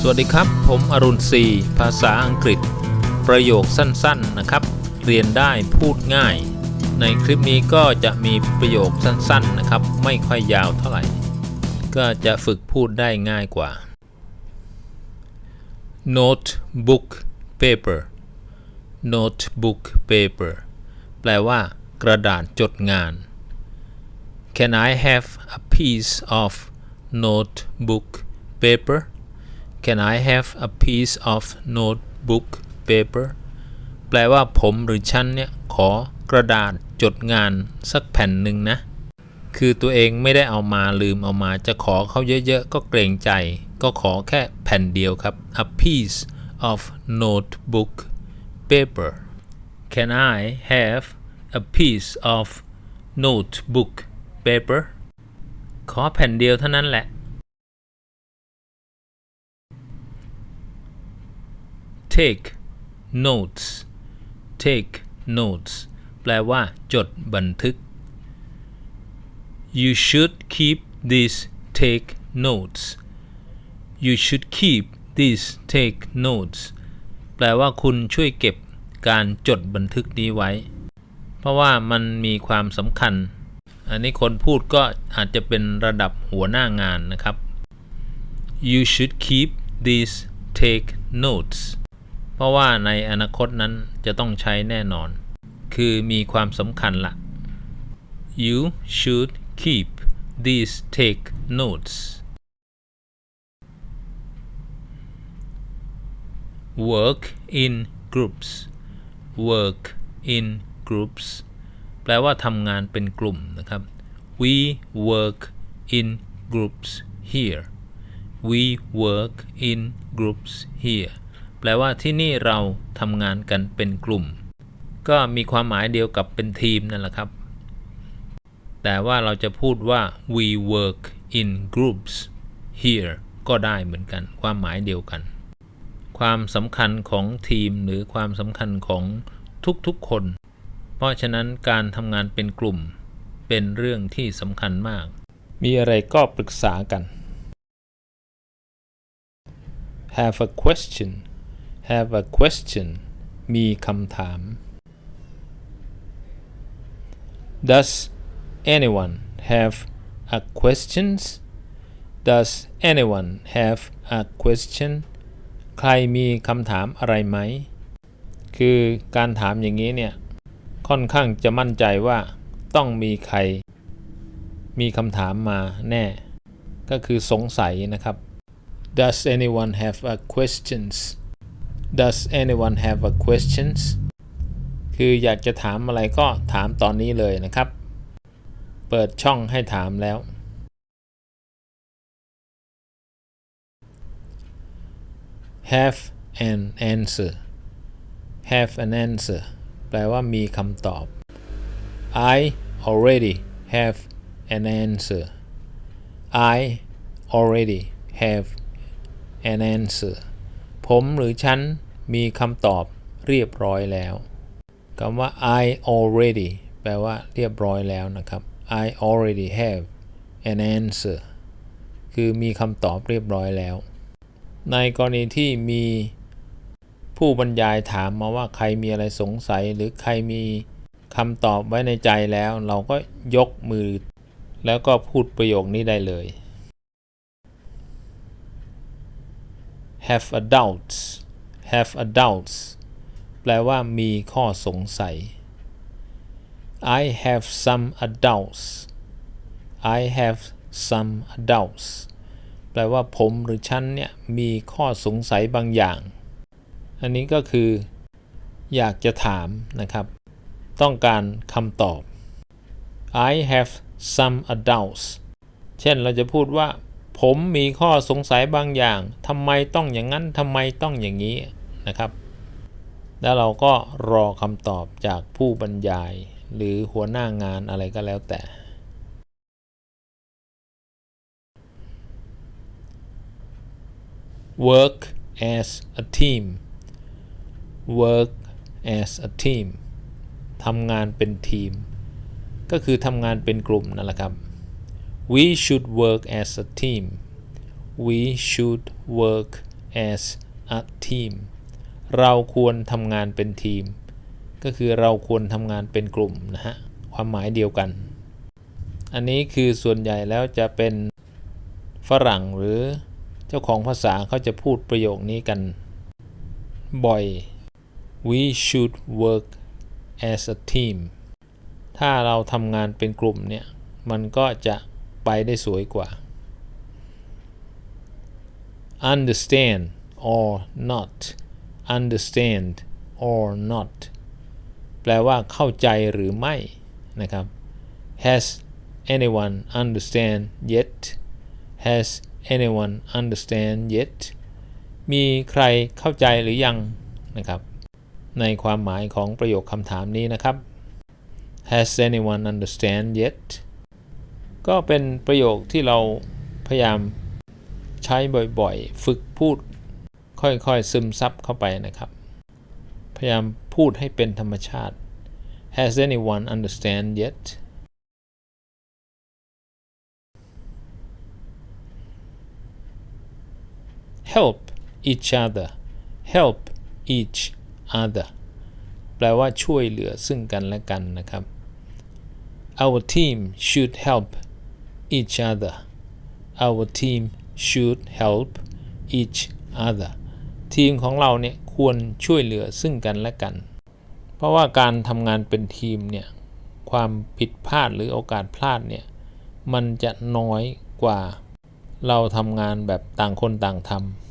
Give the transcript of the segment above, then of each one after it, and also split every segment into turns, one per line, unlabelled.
สวัสดีครับ ผมอรุณศรีภาษาอังกฤษ ประโยคสั้นๆนะครับ เรียนได้พูดง่าย ในคลิปนี้ก็จะมีประโยคสั้นๆนะครับ ไม่ค่อยยาวเท่าไหร่ ก็จะฝึกพูดได้ง่ายกว่า notebook paper notebook paper แปลว่า กระดาษจดงาน Can I have a piece of notebook paper Can I have a piece of notebook paper แปลว่าผมหรือฉันเนี่ย ขอกระดาษจดงานสักแผ่นหนึ่งนะ คือตัวเองไม่ได้เอามาลืมเอามาจะขอเขาเยอะๆ ก็เกรงใจ ก็ขอแค่แผ่นเดียวครับ a piece of notebook paper Can I have a piece of notebook paper ขอแผ่นเดียวเท่านั้นแหละ take notes take notes แปลว่า จดบันทึก you should keep these take notes you should keep these take notes แปลว่าคุณช่วยเก็บการจดบันทึกนี้ไว้ เพราะว่ามันมีความสำคัญ อันนี้คนพูดก็อาจจะเป็นระดับหัวหน้างานนะครับ you should keep these take notes เพราะว่าในอนาคตนั้นจะต้องใช้แน่นอน คือมีความสำคัญละ you should keep these take notes work in groups work in groups แปลว่าทำงานเป็นกลุ่มนะครับ we work in groups here we work in groups here แปลว่าที่นี่เราทำงานกันเป็นกลุ่ม ก็มีความหมายเดียวกับเป็นทีมนั่นแหละครับ แต่ว่าเราจะพูดว่า we work in groups here ก็ได้เหมือนกัน ความหมายเดียวกัน ความสำคัญของทีมหรือความสำคัญของทุกๆคน ราะฉะนั้นการทำงานเป็นกลุ่มเป็นเรื่องที่สำคัญมาก มีอะไรก็ปรึกษากัน have a question have a question มีคำถาม Does anyone have a questions Does anyone have a question ใครมีคำถามอะไรไหม คือการถามอย่างนี้เนี่ย ค่อนข้างจะมั่นใจว่าต้องมีใคร มีคำถามมาแน่ ก็คือสงสัยนะครับ Does anyone have a questions Does anyone have a questions คืออยากจะถามอะไรก็ถามตอนนี้เลยนะครับ เปิดช่องให้ถามแล้ว have an answer have an answer ลว่ามีคำตอบ I already have an answer I already have an answer ผมหรือฉันมีคำตอบเรียบร้อยแล้วคำว่า I already แปลว่าเรียบร้อยแล้วนะครับ I already have an answer คือมีคำตอบเรียบร้อยแล้ว ในกรณีที่มี ผู้บรรยายถามมาว่าใครมีอะไรสงสัยหรือใครมีคำตอบไว้ในใจแล้ว เราก็ยกมือ แล้วก็พูดประโยคนี้ได้เลย have a doubts have a doubts แปลว่ามีข้อสงสัย I have some doubts I have some doubts แปลว่าผมหรือฉันเนี่ยมีข้อสงสัยบางอย่าง อันนี้ก็คืออยากจะถามนะครับ ต้องการคำตอบ I have some doubts เช่นเราจะพูดว่า ผมมีข้อสงสัยบางอย่างทำไมต้องอย่างนั้นทำไมต้องอย่างนี้นะครับ แล้วเราก็รอคำตอบจากผู้บรรยาย หรือหัวหน้างานอะไรก็แล้วแต่ work as a team work as a team ทำงานเป็นทีม ก็คือทำงานเป็นกลุ่มนั่นแหละครับ we should work as a team we should work as a team เราควรทำงานเป็นทีม ก็คือเราควรทำงานเป็นกลุ่มนะฮะ ความหมายเดียวกัน อันนี้คือส่วนใหญ่แล้วจะเป็นฝรั่งหรือเจ้าของภาษาเขาจะพูดประโยคนี้กันบ่อย we should work as a team ถ้าเราทำงานเป็นกลุ่มเนี่ย มันก็จะไปได้สวยกว่า understand or not understand or not แปลว่าเข้าใจหรือไม่นะครับ has anyone understand yet has anyone understand yet มีใครเข้าใจหรือยังนะครับ ในความหมายของประโยคคำถามนี้นะครับ has anyone understand yet ก็เป็นประโยคที่เราพยายามใช้บ่อยๆ ฝึกพูด ค่อยๆ ซึมซับเข้าไปนะครับ พยายามพูดให้เป็นธรรมชาติ Has anyone understand yet Help each other Help each other แปลว่าช่วยเหลือซึ่งกันและกันนะครับ Our team should help each other Our team should help each other ทีมของเราเนี่ยควรช่วยเหลือซึ่งกันและกัน เพราะว่าการทำงานเป็นทีมเนี่ยความผิดพลาดหรือโอกาสพลาดเนี่ยมันจะน้อยกว่าเราทำงานแบบต่างคนต่างทำ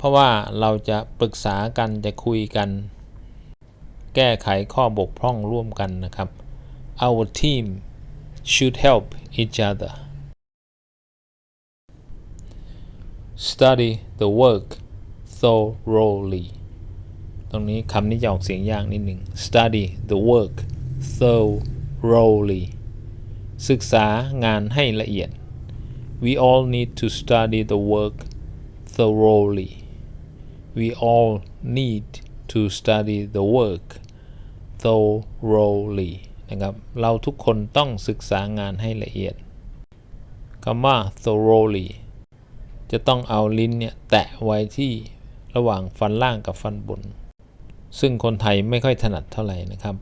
เพราะว่าเราจะปรึกษากันจะคุยกัน แก้ไขข้อบกพร่องร่วมกันนะครับ Our team should help each other study the work thoroughly ตรงนี้คำนี้จะออกเสียงยากนิดหนึ่ง study the work thoroughly ศึกษางานให้ละเอียด we all need to study the work thoroughly we all need to study the work thoroughly นะครับ เราทุกคนต้องศึกษางานให้ละเอียดคำว่า thoroughly จะต้องเอาลิ้นเนี่ยแตะไว้ที่ระหว่างฟันล่างกับฟันบน ซึ่งคนไทยไม่ค่อยถนัดเท่าไหร่นะครับ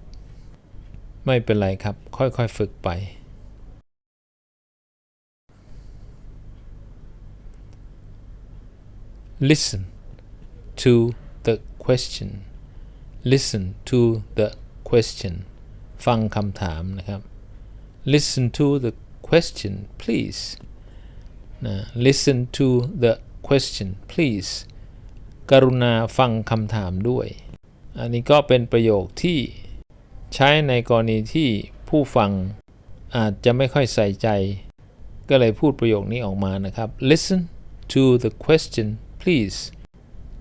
ไม่เป็นไรครับ ค่อยๆฝึกไป listen to the question listen to the question ฟังคำถามนะครับ listen to the question please นะ listen to the question please กรุณาฟังคำถามด้วย อันนี้ก็เป็นประโยคที่ใช้ในกรณีที่ผู้ฟังอาจจะไม่ค่อยใส่ใจ ก็เลยพูดประโยคนี้ออกมานะครับ listen to the question please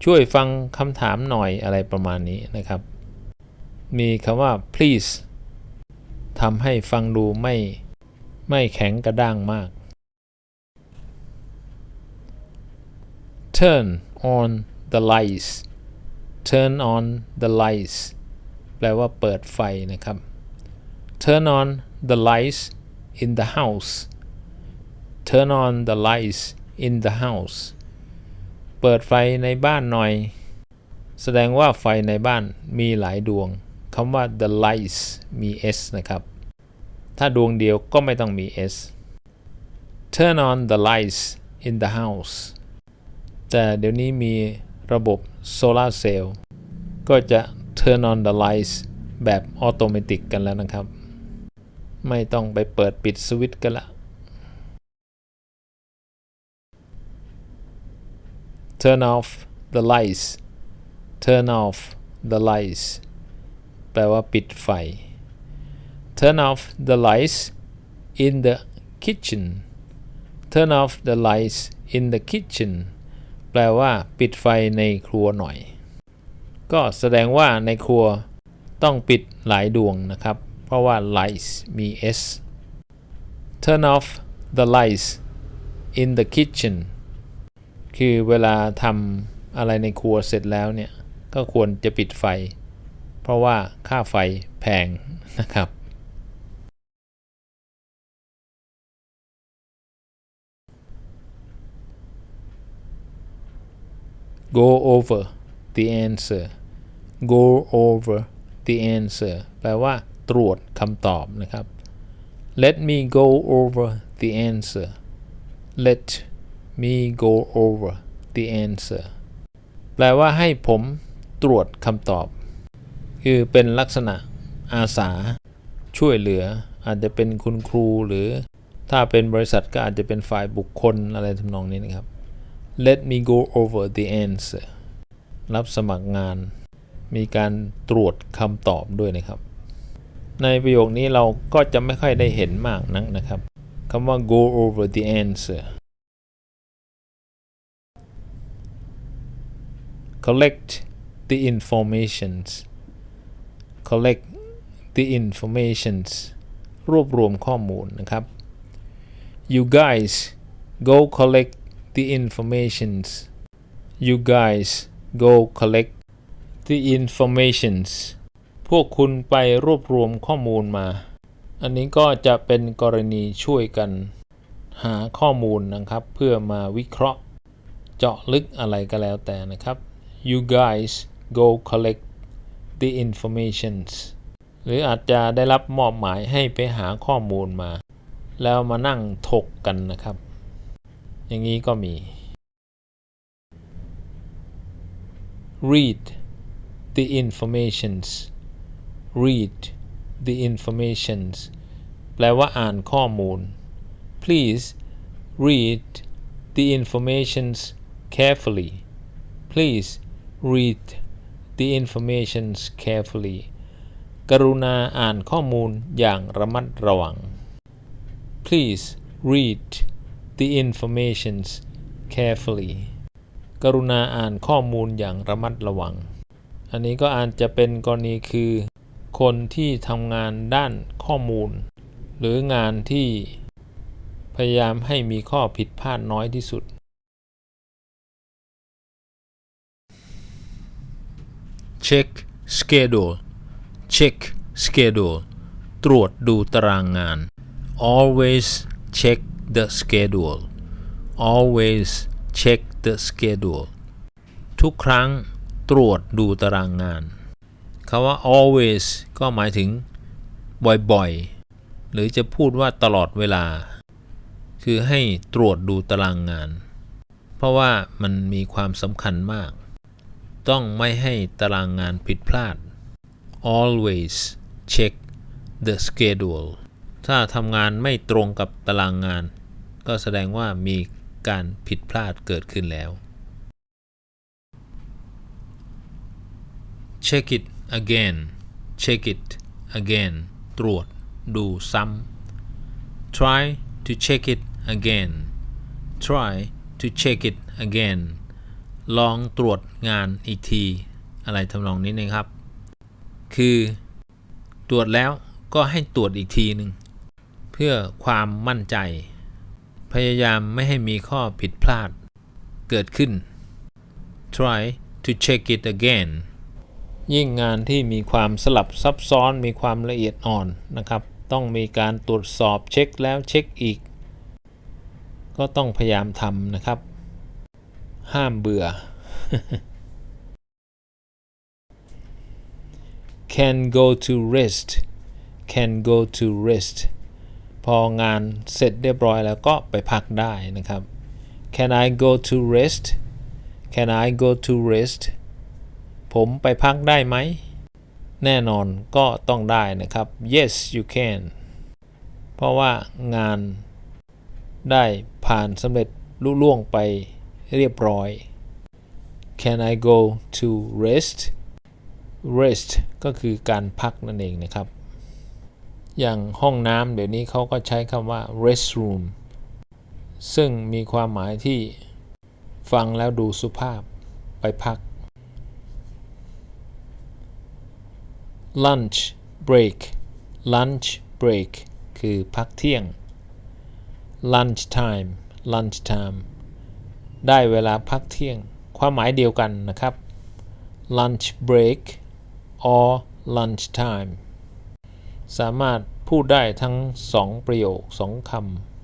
ช่วยฟังคำถามหน่อยอะไรประมาณนี้นะครับ มีคำว่า please ทำให้ฟังดูไม่ไม่แข็งกระด้างมาก turn on the lights turn on the lights แปลว่าเปิดไฟนะครับ turn on the lights in the house turn on the lights in the house เปิดไฟในบ้านหน่อย แสดงว่าไฟในบ้านมีหลายดวงคำว่า the lights มี s นะครับ ถ้าดวงเดียวก็ไม่ต้องมี s turn on the lights in the house แต่เดี๋ยวนี้มีระบบโซลาเซลล์ก็จะ turn on the lights แบบออโตเมติกกันแล้วนะครับ ไม่ต้องไปเปิดปิดสวิตช์กันละ turn off the lights turn off the lights แปลว่าปิดไฟ turn off the lights in the kitchen turn off the lights in the kitchen แปลว่าปิดไฟในครัวหน่อย ก็แสดงว่าในครัวต้องปิดหลายดวงนะครับ เพราะว่า lights มี s turn off the lights in the kitchen คือเวลาทำอะไรในครัวเสร็จแล้วเนี่ย ก็ควรจะปิดไฟ เพราะว่าค่าไฟแพงนะครับ go over the answer go over the answer แปลว่าตรวจคำตอบนะครับ let me go over the answer let me go over the answer แปลว่าให้ผมตรวจคำตอบ คือเป็นลักษณะอาสา ช่วยเหลือ อาจจะเป็นคุณครูหรือถ้าเป็นบริษัทก็อาจจะเป็นฝ่ายบุคคลอะไรทำนองนี้นะครับ let me go over the answer รับสมัครงาน มีการตรวจคำตอบด้วยนะครับ ในประโยคนี้เราก็จะไม่ค่อยได้เห็นมากนักนะครับคำว่า go over the answer collect the informations collect the informations รวบรวมข้อมูลนะครับ you guys go collect the informations you guys go collect the informations พวกคุณไปรวบรวมข้อมูลมา อันนี้ก็จะเป็นกรณีช่วยกันหาข้อมูลนะครับ เพื่อมาวิเคราะห์ เจาะลึกอะไรก็แล้วแต่นะครับ you guys go collect the informations หรืออาจจะได้รับมอบหมายให้ไปหาข้อมูลมา แล้วมานั่งถกกันนะครับ อย่างนี้ก็มี read the informations read the informations แปลว่าอ่านข้อมูล please read the informations carefully please read the informations carefully กรุณาอ่านข้อมูลอย่างระมัดระวัง please read the informations carefully กรุณาอ่านข้อมูลอย่างระมัดระวัง อันนี้ก็อาจจะเป็นกรณีคือ คนที่ทำงานด้านข้อมูล หรืองานที่พยายามให้มีข้อผิดพลาดน้อยที่สุด check schedule check schedule ตรวจดูตารางงาน always check the schedule always check the schedule ทุกครั้งตรวจดูตารางงานคำว่า always ก็หมายถึงบ่อยๆ หรือจะพูดว่าตลอดเวลา คือให้ตรวจดูตารางงาน เพราะว่ามันมีความสำคัญมาก ต้องไม่ให้ตารางงานผิดพลาด always check the schedule ถ้าทำงานไม่ตรงกับตารางงาน ก็แสดงว่ามีการผิดพลาดเกิดขึ้นแล้ว check it again check it again ตรวจ ดูซ้ำ try to check it again try to check it again ลองตรวจงานอีกที อะไรทำนองนี้นะครับ คือตรวจแล้วก็ให้ตรวจอีกทีหนึ่งเพื่อความมั่นใจ พยายามไม่ให้มีข้อผิดพลาดเกิดขึ้น try to check it again ยิ่งงานที่มีความสลับซับซ้อนมีความละเอียดอ่อนนะครับ ต้องมีการตรวจสอบเช็คแล้วเช็คอีก ก็ต้องพยายามทำนะครับ ห้ามเบื่อ can go to rest can go to rest พองานเสร็จเรียบร้อยแล้วก็ไปพักได้นะครับ can I go to rest can I go to rest ผมไปพักได้ไหม แน่นอนก็ต้องได้นะครับ yes you can เพราะว่างานได้ผ่านสำเร็จลุล่วงไป เรียบร้อย can I go to rest rest ก็คือการพักนั่นเองนะครับ อย่างห้องน้ำเดี๋ยวนี้เขาก็ใช้คำว่า restroom ซึ่งมีความหมายที่ฟังแล้วดูสุภาพไปพัก lunch break lunch break คือพักเที่ยง lunch time lunch time ได้เวลาพักเที่ยง ความหมายเดียวกันนะครับ lunch break or lunch time สามารถพูดได้ทั้ง 2 ประโยค 2ค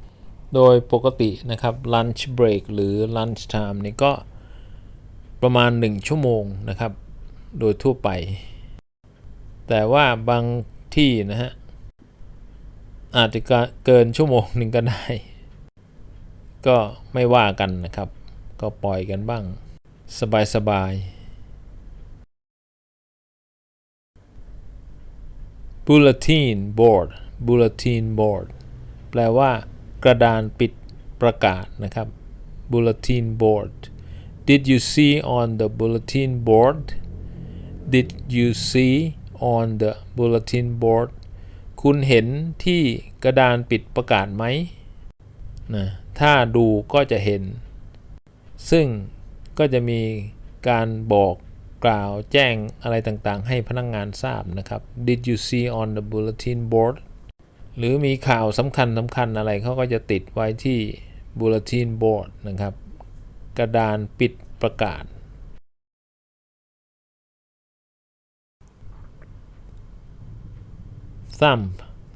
ำ โดยปกตินะครับ lunch break หรือ lunch time นี่ก็ประมาณ 1 ชั่วโมงนะครับ โดยทั่วไป แต่ว่าบางที่นะฮะ อาจจะเกินชั่วโมงหนึ่งก็ได้ ก็ไม่ว่ากันนะครับ ก็ปล่อยกันบ้าง สบายๆ bulletin board bulletin board แปลว่ากระดานปิดประกาศนะครับ bulletin board did you see on the bulletin board did you see on the bulletin board คุณเห็นที่กระดานปิดประกาศไหมนะถ้าดูก็จะเห็น ซึ่งก็จะมีการบอกกล่าวแจ้งอะไรต่างๆ ให้พนักงงานทราบนะครับ Did you see on the bulletin board หรือมีข่าวสำคัญสำคัญอะไรเขาก็จะติดไว้ที่ bulletin board นะครับ กระดานปิดประกาศ thumb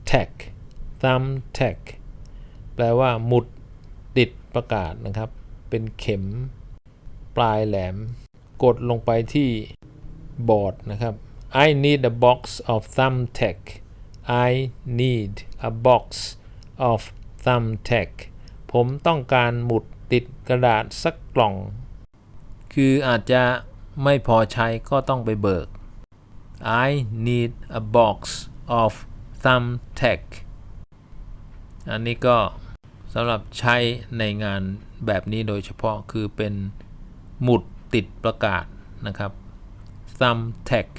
tag thumb tag แปลว่าหมุดติดประกาศนะครับ เป็นเข็ม ปลายแหลม กดลงไปที่บอร์ดนะครับ I need a box of thumbtack I need a box of thumbtack ผมต้องการหมุดติดกระดาษสักกล่อง คืออาจจะไม่พอใช้ก็ต้องไปเบิก I need a box of thumbtack อันนี้ก็ำหรับใช้ในงานแบบนี้โดยเฉพาะคือเป็นหมุดติดประกาศนะครับ thumbtack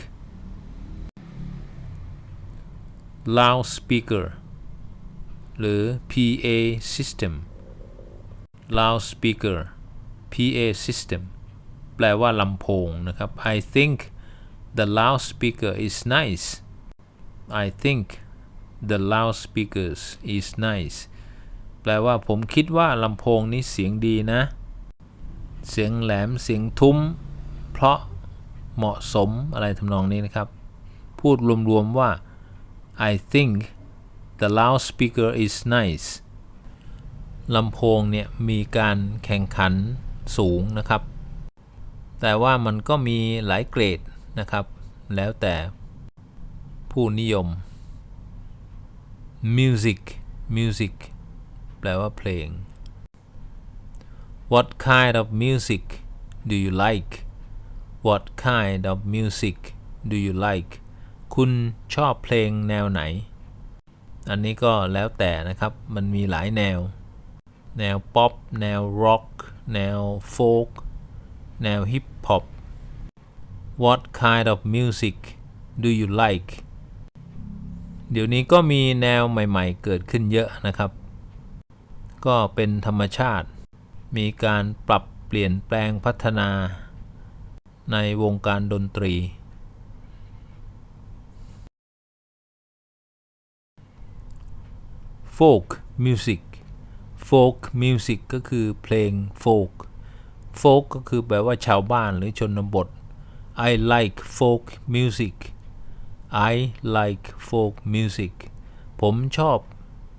loudspeaker หรือ PA system loudspeaker PA system แปลว่าลำโพงนะครับ I think the loudspeaker is nice I think the loudspeakers is nice ลว่าผมคิดว่าลำโพงนี้เสียงดีนะ เสียงแหลมเสียงทุ้ม เพราะเหมาะสมอะไรทำนองนี้นะครับ พูดรวมๆว่า I think the loudspeaker is nice ลำโพงเนี่ย มีการแข่งขันสูงนะครับ แต่ว่ามันก็มีหลายเกรดนะครับ แล้วแต่ผู้นิยม music music แปลว่าเพลง What kind of music do you like What kind of music do you like คุณชอบเพลงแนวไหน อันนี้ก็แล้วแต่นะครับ มันมีหลายแนว แนวป๊อป แนวร็อก แนวโฟก แนวฮิปฮอป What kind of music do you like เดี๋ยวนี้ก็มีแนวใหม่ ๆ เกิดขึ้นเยอะนะครับ ก็เป็นธรรมชาติ มีการปรับเปลี่ยนแปลงพัฒนา ในวงการดนตรี folk music folk music ก็คือเพลง folk folk ก็คือแปลว่าชาวบ้านหรือชนบท I like folk music I like folk music ผมชอบ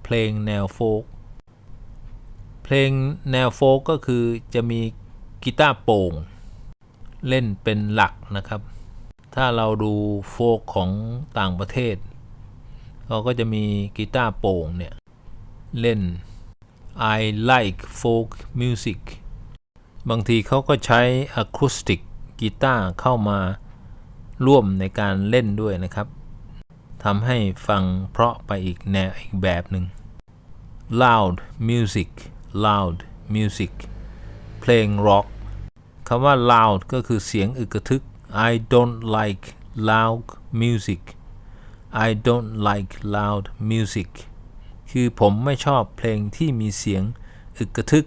เพลงแนวโฟก เพลงแนวโฟกก็คือจะมีกีตาร์โป่ง เล่นเป็นหลักนะครับ ถ้าเราดูโฟกของต่างประเทศเขาก็จะมีกีตาร์โป่งเนี่ย เล่น I like folk music บางทีเขาก็ใช้อะคูสติกกีตาร์เข้ามาร่วมในการเล่นด้วยนะครับทำให้ฟังเพราะไปอีกแนวอีกแบบหนึ่ง loud music loud music เพลงร็อกคำว่า loud ก็คือเสียงอึกกระทึก I don't like loud music I don't like loud music คือผมไม่ชอบเพลงที่มีเสียงอึกกระทึก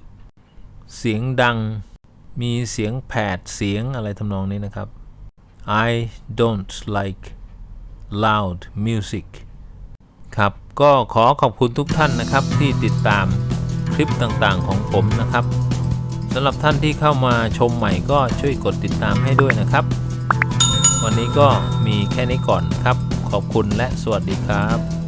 เสียงดัง มีเสียงแผดเสียงอะไรทำนองนี้นะครับ I don't like loud music ครับ ก็ขอขอบคุณทุกท่านนะครับที่ติดตาม คลิปต่างๆของผมนะครับสำหรับท่านที่เข้ามาชมใหม่ก็ช่วยกดติดตามให้ด้วยนะครับ วันนี้ก็มีแค่นี้ก่อนครับ ขอบคุณและสวัสดีครับ